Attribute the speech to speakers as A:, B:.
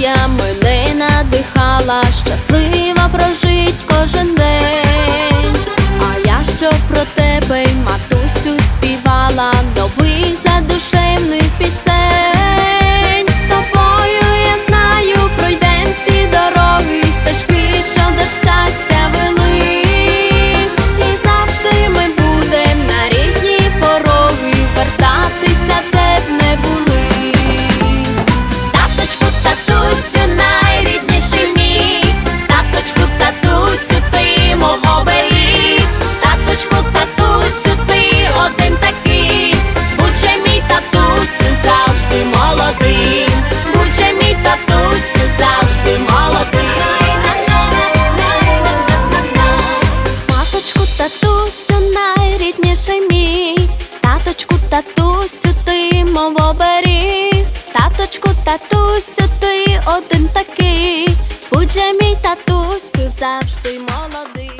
A: Мелодія мене надихала. Татусю, ти мов оберіг. Таточку, татусю, ти один такий. Будь же мій татусю завжди молодий.